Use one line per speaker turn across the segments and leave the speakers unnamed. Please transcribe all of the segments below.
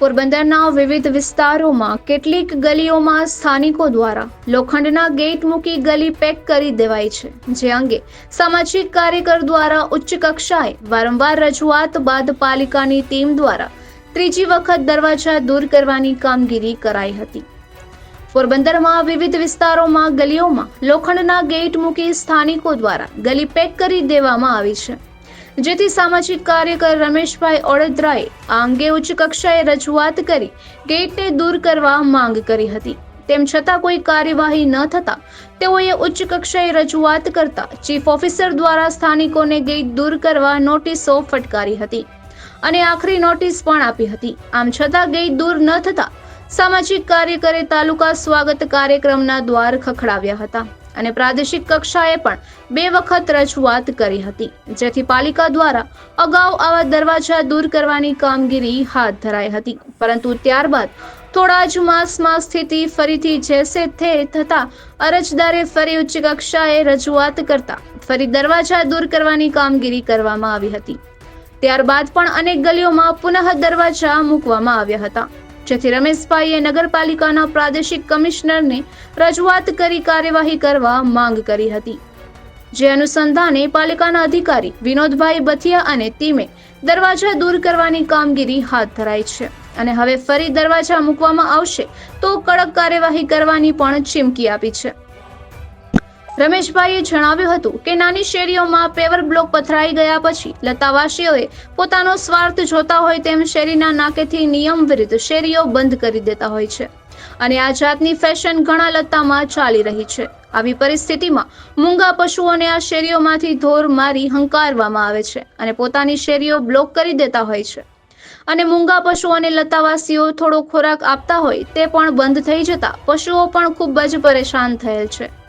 પોરબંદરના વિવિધ વિસ્તારોમાં કેટલીક ગલીઓમાં સ્થાનિકો દ્વારા લોખંડના ગેટ મૂકી ગલી પેક કરી દેવાય છે, જે અંગે સામાજિક કાર્યકર દ્વારા ઉચ્ચ કક્ષાએ વારંવાર રજૂઆત બાદ પાલિકાની ટીમ દ્વારા ત્રીજી વખત દરવાજા દૂર કરવાની કામગીરી કરાઈ હતી. પોરબંદરમાં વિવિધ વિસ્તારોમાં ગલીઓમાં લોખંડના ગેટ મૂકી સ્થાનિકો દ્વારા ગલી પેક કરી દેવામાં આવી છે. જેથી સામાજિક કાર્યકર રમેશભાઈ ઓળદરાએ આ અંગે ઉચ્ચ કક્ષાએ રજૂઆત કરી ગેટને દૂર કરવા માંગ કરી હતી. તેમ છતાં કોઈ કાર્યવાહી ન થતા તેઓએ ઉચ્ચ કક્ષાએ રજૂઆત કરતા ચીફ ઓફિસર દ્વારા સ્થાનિકોને ગેટ દૂર કરવા નોટિસો ફટકારી હતી અને આખરી નોટિસ પણ આપી હતી. આમ છતાં ગેટ દૂર ન થતા સામાજિક કાર્યકરે તાલુકા સ્વાગત કાર્યક્રમના દ્વાર ખખડાવ્યા હતા. અને પ્રાદેશિક કક્ષાએ પણ બે વખત રજૂઆત કરી હતી. જેથી પાલિકા દ્વારા અગાઉ આવા દરવાજા દૂર કરવાની કામગીરી હાથ ધરાઈ હતી. પરંતુ ત્યારબાદ થોડા જ માસમાં સ્થિતિ ફરીથી જેસે થે થતા અરજદારે ફરી ઉચ્ચ કક્ષાએ રજૂઆત કરતા ફરી દરવાજા દૂર કરવાની કામગીરી કરવામાં આવી હતી. ત્યારબાદ પણ અનેક ગલીઓમાં પુનઃ દરવાજા મૂકવામાં આવ્યા હતા. જેથી રમેશભાઈએ નગરપાલિકાના પ્રાદેશિક કમિશનરને રજૂઆત કરી કાર્યવાહી કરવા માંગ કરી હતી. જે અનુસંધાને પાલિકાના અધિકારી વિનોદભાઈ બથિયા અને ટીમે દરવાજા દૂર કરવાની કામગીરી હાથ ધરાઈ છે અને હવે ફરી દરવાજા મૂકવામાં આવશે તો કડક કાર્યવાહી કરવાની પણ ચીમકી આપી છે. રમેશભાઈએ જણાવ્યું હતું કે નાની શેરીઓમાં પેવર બ્લોક પથરાઈ ગયા પછી લતાવાસીઓએ પોતાનો સ્વાર્થ જોતા હોય તેમ શેરીના નાકેથી નિયમ વિરુદ્ધ શેરીઓ બંધ કરી દેતા હોય છે. અને આ જાતની ફેશન ઘણા લતામાં ચાલી રહી છે. આવી પરિસ્થિતિમાં મૂંગા પશુઓને આ શેરીઓમાંથી ધોર મારી હંકારવામાં આવે છે અને પોતાની શેરીઓ બ્લોક કરી દેતા હોય છે. અને મૂંગા પશુઓને લતાવાસીઓ થોડો ખોરાક આપતા હોય તે પણ બંધ થઈ જતા પશુઓ પણ ખૂબ જ પરેશાન થયેલ છે.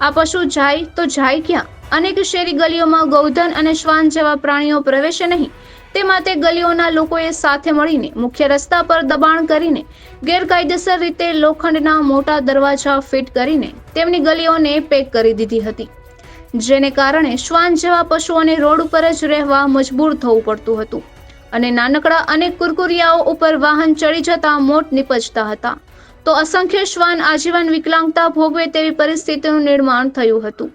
આ પશુ જાય તો જાય ક્યાં? અનેક શેરી ગલીઓમાં ગૌધન અને શ્વાન જેવા પ્રાણીઓ પ્રવેશે નહીં. તે માટે ગલીઓના લોકોએ સાથે મળીને મુખ્ય રસ્તા પર દબાણ કરીને ગેરકાયદેસર રીતે લોખંડના મોટા દરવાજા ફિટ કરીને તેમની ગલીઓને પેક કરી દીધી હતી. જેને કારણે શ્વાન જેવા પશુઓને રોડ ઉપર જ રહેવા મજબૂર થવું પડતું હતું. અને નાનકડા અનેક કુરકુરિયાઓ ઉપર વાહન ચડી જતા મોત નીપજતા હતા. તો અસંખ્ય શ્વાન આજીવન વિકલાંગતા ભોગવે તેવી પરિસ્થિતિનું નિર્માણ થયું હતું.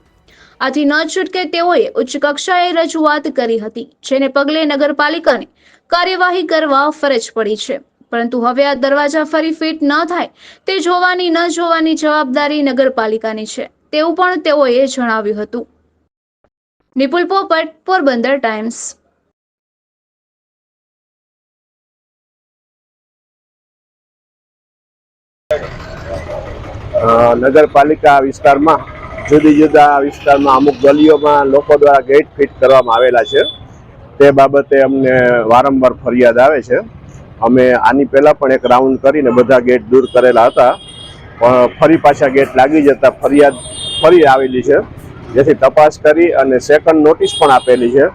આથી ન છૂટકે તેઓએ ઉચ્ચ કક્ષાએ રજૂઆત કરી હતી, જેને પગલે નગરપાલિકાને કાર્યવાહી કરવા ફરજ પડી છે. પરંતુ હવે આ દરવાજા ફરી ફિટ ન થાય, તે જોવાની ન જોવાની જવાબદારી નગરપાલિકાની છે, તેવું પણ તેઓએ જણાવ્યું હતું. નિપુલ પોપટ, પોરબંદર ટાઈમ્સ.
નગરપાલિકા વિસ્તારમાં, જુદી જુદા વિસ્તારમાં, અમુક ગલીઓમાં લોકો દ્વારા ગેટ ફિટ કરવામાં આવેલા છે. તે બાબતે અમને વારંવાર ફરિયાદ આવે છે. અમે આની પહેલાં પણ એક રાઉન્ડ કરીને બધા ગેટ દૂર કરેલા હતા. પણ ફરી પાછા ગેટ લાગી જતા ફરિયાદ ફરી આવેલી છે. જેથી તપાસ કરી અને સેકન્ડ નોટિસ પણ આપેલી છે.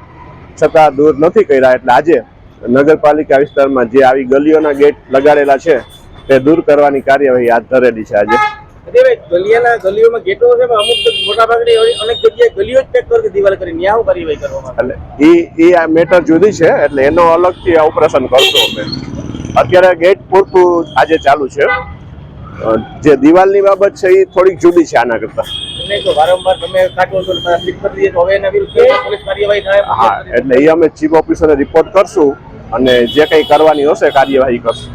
છતાં દૂર નથી કર્યા એટલે આજે નગરપાલિકા વિસ્તારમાં જે આવી ગલીઓના ગેટ લગાડેલા છે, તે દૂર કરવાની કાર્યવાહી હાથ ધરેલી છે આજે.
ગલીયાના ગલીઓમાં ગેટો છે પણ અમુક મોટા ભાગે અનેક જગ્યાએ ગલીઓ જ પેક કરી દિવાલ કરીને. ન્યા કાર્યવાહી કરવામાં
એટલે એ એ આ મેટર જુદી છે એટલે એનો અલગથી ઓપરેશન કરશું અમે. અત્યારે ગેટ પૂરતું આજે ચાલુ છે. જે દિવાલની બાબત છે એ થોડીક જુદી છે આના કરતા. હા એટલે એ અમે ચીફ ઓફિસરને રિપોર્ટ કરશું અને જે કંઈ કરવાની હશે કાર્યવાહી કરશું.